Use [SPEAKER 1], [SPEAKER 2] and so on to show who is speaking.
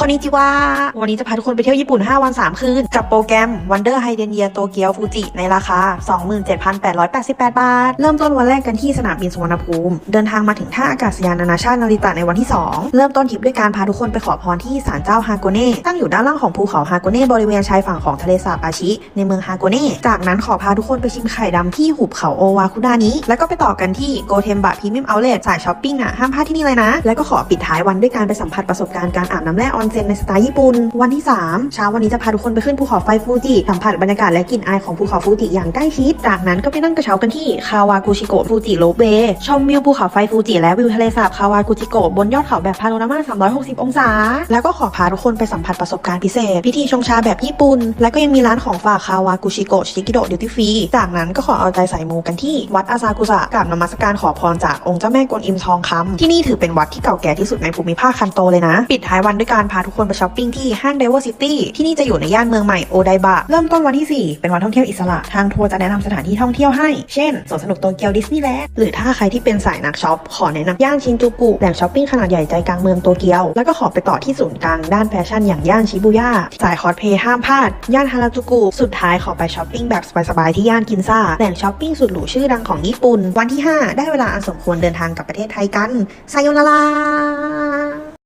[SPEAKER 1] คนนี้จิว่า วันนี้จะพาทุกคนไปเที่ยวญี่ปุ่น 5 วัน 3 คืน กับโปรแกรม Wonder h y d e n i a โตเกียวฟูจิในราคา 27,888 บาท เริ่มต้นวันแรกกันที่สนามบินสุวรรณภูมิ เดินทางมาถึงท่าอากาศยานนานาชาตินาริตะในวันที่ 2 เริ่มต้นทริปด้วยการพาทุกคนไปขอพรที่ศาลเจ้าฮาโกเน่ตั้งอยู่ด้านล่างของภูเขาฮาโกเน่บริเวณชายฝั่งของทะเลสาบอาชิ ในเมืองฮาโกเน่จากนั้นขอพาทุกคนไปชิมไข่ดำที่หุบเขาโอวาคุนานี้แล้วก็ไปต่อกันที่โกเทมบะพรีเมียมเอาเลทสายช้อปปิ้งอะห้ามพลาดที่นี่เลยนะแล้วก็ขอปิดท้ายวันด้วยการไปสัมผัสประสบการณ์การอาบน้ำแร่ออนเซ็นในสไตล์ญี่ปุ่น วันที่ 3 เช้าวันนี้จะพาทุกคนไปขึ้นภูเขาไฟฟูจิสัมผัสบรรยากาศและกลิ่นอายของภูเขาฟูจิอย่างใกล้ชิด จากนั้นก็ไปนั่งกระเช้ากันที่คาวากุชิโกะฟูจิโลเบชมวิวภูเขาไฟฟูจิและวิวทะเลสาบคาวากุชิโกะบนยอดเขาแบบพาโนรามา 360 องศา แล้วก็ขอพาทุกคนไปสัมผัสประสบการณ์พิเศษ พิธีชงชาแบบญี่ปุ่น และก็ยังมีร้านของฝากคาวากุชิโกะชิกิโดะดิวตี้ฟรีจากนั้นก็ขอเอาใจใส่มูกันที่วัดอาซากุสะกับนมัสการขอพรจากองค์เจ้าแม่กวนอิมทองคำที่นี่ถือเป็นวัดที่เก่าแก่ที่สุดในภูมิภาคคันโตเลยนะ ปิดท้ายวันด้วยการพาทุกคนไปช้อปปิ้งที่ห้างเดเวอร์ซิตี้ที่นี่จะอยู่ในย่านเมืองใหม่โอไดบะเริ่มต้นวันที่ 4 เป็นวันท่องเที่ยวอิสระ ทางทัวร์จะแนะนำสถานที่ท่องเที่ยวให้ เช่นสวนสนุกโตเกียวดิสนีย์แลนด์หรือถ้าใครที่เป็นสายนักช็อปขอแนะนำย่านชินจูกุแหล่งช้อปปิ้งขนาดใหญ่ใจกลางเมืองโตเกียว แล้วก็ขอไปต่อที่ศูนย์กลางด้านแฟชั่นอย่างย่านชิบูย่าสายคอสเพย์ห้ามพลาด ย่านฮาราจูกุสุดท้ายขอไปช้อปปิ้งแบบสบายๆที่ย่านกินซ่าแหล่งช้อปปิ้งสุดหรูชื่อดังของญี่ปุ่น วันที่ 5 ได้เวลาอันสมควรเดินทางกลับประเทศไทยกันไซโยนารา